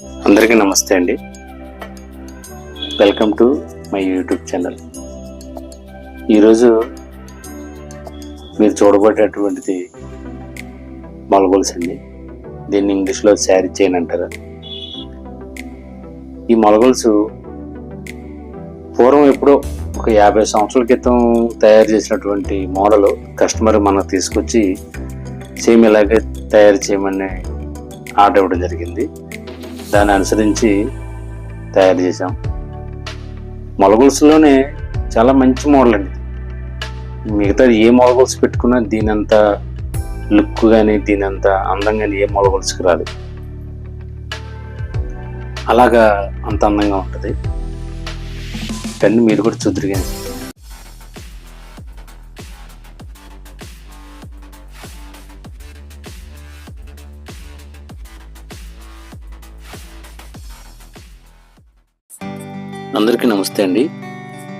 అందరికీ నమస్తే అండి. Welcome to my YouTube channel ఈరోజు మీరు చూడబోయేటటువంటిది మొలగొలుసు అండి. దీన్ని ఇంగ్లీష్లో శారీ చైన్ అంటారు. ఈ మొలగొలుసు పూర్వం ఎప్పుడో ఒక యాభై సంవత్సరాల క్రితం తయారు చేసినటువంటి మోడల్ కస్టమర్ మనకు తీసుకొచ్చి సేమ్ ఇలాగే తయారు చేయమని ఆర్డర్ ఇవ్వడం జరిగింది. దాన్ని అనుసరించి తయారు చేసాం మొలగొలుసులోనే చాలా మంచి మోడల్ అండి మిగతా ఏ మొలగొలుసు పెట్టుకున్నా దీని అంత లుక్ కానీ దీని అంత అందం కానీ ఏ మొలగొలుసుకు రాదు. అలాగా అంత అందంగా ఉంటుంది. కానీ మీరు కూడా చూద్దరు కానీ అందరికీ నమస్తే అండి.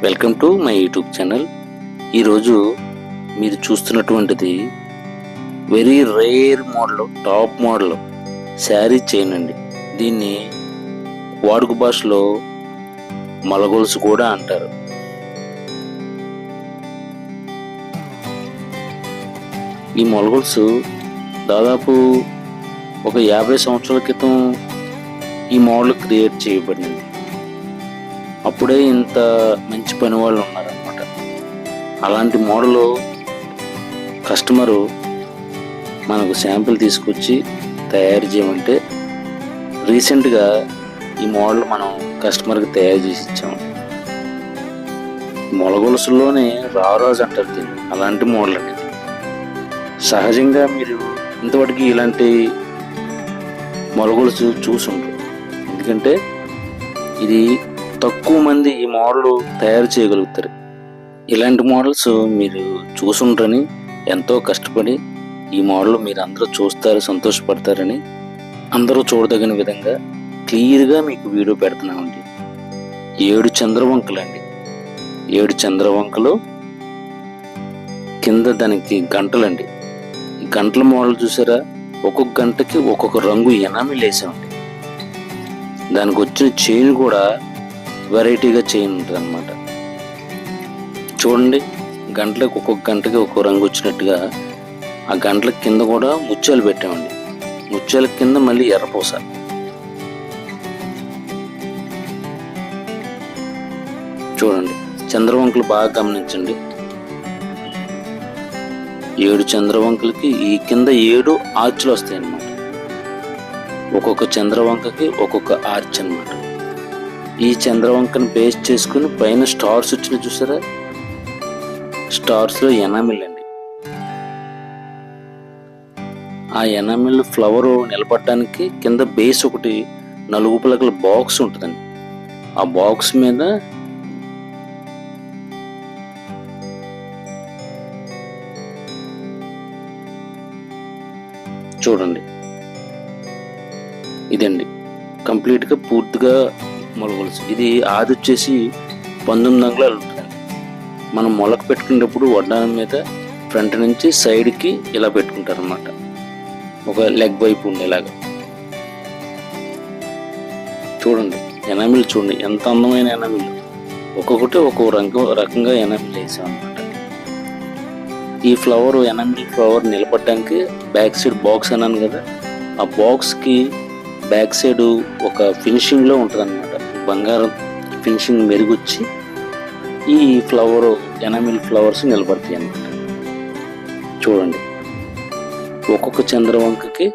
Welcome to my YouTube channel. ఈరోజు మీరు చూస్తున్నటువంటిది very rare model top model sari chain అండి. దీన్ని వాడుక భాషలో మలగొలుసు కూడా అంటారు. ఈ మొలగొలుసు దాదాపు ఒక యాభై సంవత్సరాల క్రితం ఈ మోడల్ క్రియేట్ చేయబడింది. అప్పుడే ఇంత మంచి పని వాళ్ళు ఉన్నారనమాట అలాంటి మోడల్ కస్టమరు మనకు శాంపిల్ తీసుకొచ్చి తయారు చేయమంటే రీసెంట్గా ఈ మోడల్ మనం కస్టమర్కి తయారు చేసి ఇచ్చాము మొలగొలుసుల్లోనే రారాజు అంటారు దీన్ని. అలాంటి మోడల్ అనేది సహజంగా మీరు ఇంతవరకు ఇలాంటి మొలగొలుసు చూసుంటారు ఎందుకంటే ఇది తక్కువ మంది ఈ మోడల్ తయారు చేయగలుగుతారు. ఇలాంటి మోడల్స్ మీరు చూసుంటారని ఎంతో కష్టపడి ఈ మోడల్ మీరు అందరూ చూస్తారు సంతోషపడతారని అందరూ చూడదగిన విధంగా క్లియర్గా మీకు వీడియో పెడుతున్నామండి. ఏడు చంద్రవంకలండి ఏడు చంద్రవంకలు కింద దానికి గంటలండి. గంటల మోడల్ చూసారా? ఒక్కొక్క గంటకి ఒక్కొక్క రంగు ఎనామిల్ వేసామండి. దానికి వచ్చిన చైన్ కూడా వెరైటీగా చేయండి ఉంటుంది అనమాట చూడండి గంటలకు ఒక్కొక్క గంటకి ఒక్కొక్క రంగు వచ్చినట్టుగా ఆ గంటల కింద కూడా ముత్యాలు పెట్టామండి. ముత్యాల కింద మళ్ళీ ఎర్రపూస చూడండి చంద్రవంకలు బాగా గమనించండి. ఏడు చంద్రవంకలకి ఈ కింద ఏడు ఆర్చులు వస్తాయి అన్నమాట ఒక్కొక్క చంద్రవంకకి ఒక్కొక్క ఆర్చ్ అన్నమాట ఈ చంద్రవంకను బేస్ చేసుకుని పైన స్టార్స్ వచ్చిన చూసారా? స్టార్స్లో ఎనామిల్ అండి. ఆ ఎనామిల్ ఫ్లవర్ నిలబడడానికి కింద బేస్ ఒకటి నలుగు పలకల బాక్స్ ఉంటుందండి. ఆ బాక్స్ మీద చూడండి. ఇదండి. కంప్లీట్గా పూర్తిగా మొలగొలుసు ఇది ఆది వచ్చేసి పంతొమ్మిది అంగుళాలు ఉంటుంది మనం మొలక పెట్టుకునేటప్పుడు వడ్డానం మీద ఫ్రంట్ నుంచి సైడ్కి ఇలా పెట్టుకుంటారు అనమాట ఒక లెగ్ వైపు ఉండేలాగా. చూడండి ఎనామిల్ చూడండి ఎంత అందమైన ఎనామిల్. ఒక్కొక్కటి ఒక్కొక్క రంగు రకంగా ఎనామిల్ వేసాం అనమాట ఈ ఫ్లవర్ ఎనామిల్ ఫ్లవర్ నిలబడడానికి బ్యాక్ సైడ్ బాక్స్ అన్నాను కదా ఆ బాక్స్కి బ్యాక్ సైడ్ ఒక ఫినిషింగ్లో ఉంటుంది అన్నమాట బంగారం ఫినిషింగ్ మెరుగుచ్చి ఈ ఫ్లవర్ ఎనామిల్ ఫ్లవర్స్ నిలబడతాయి అన్నమాట. చూడండి. ఒక్కొక్క చంద్రవంకకి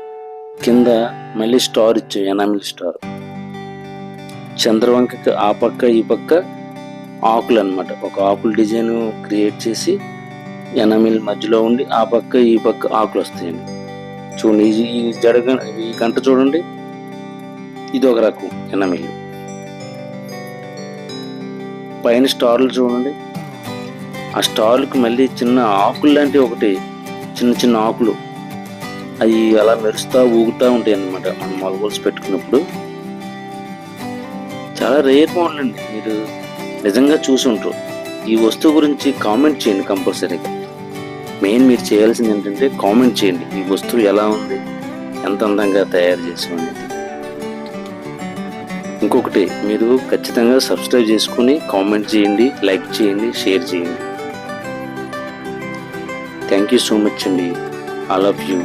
కింద మళ్ళీ స్టార్ ఇచ్చాం ఎనామిల్ స్టార్. చంద్రవంకకి ఆ పక్క ఈ పక్క ఆకులు అనమాట ఒక ఆకుల డిజైన్ క్రియేట్ చేసి ఎనామిల్ మధ్యలో ఉండి ఆ పక్క ఈ పక్క ఆకులు వస్తాయండి. చూడండి ఈ- ఈ జడగ ఈ గంట చూడండి. ఇది ఒక రకం ఎనమిల్. పైన స్టార్లు చూడండి. ఆ స్టార్లకు మళ్ళీ చిన్న ఆకులు లాంటి ఒకటి చిన్న చిన్న ఆకులు. అవి అలా మెరుస్తూ ఊగుతూ ఉంటాయి అన్నమాట. మనం మొలగోల్స్ పెట్టుకున్నప్పుడు. చాలా రేర్ మోడల్ అండి. మీరు నిజంగా చూసి ఉంటారు. ఈ వస్తువు గురించి కామెంట్ చేయండి కంపల్సరీగా. మెయిన్ మీరు చేయాల్సింది ఏంటంటే కామెంట్ చేయండి. ఈ వస్తువు ఎలా ఉంది? ఎంత అందంగా తయారు చేసి ఇంకొకటి మీరు ఖచ్చితంగా సబ్స్క్రైబ్ చేసుకుని కామెంట్ చేయండి లైక్ చేయండి షేర్ చేయండి. థ్యాంక్ యూ సో మచ్ అండి. I love you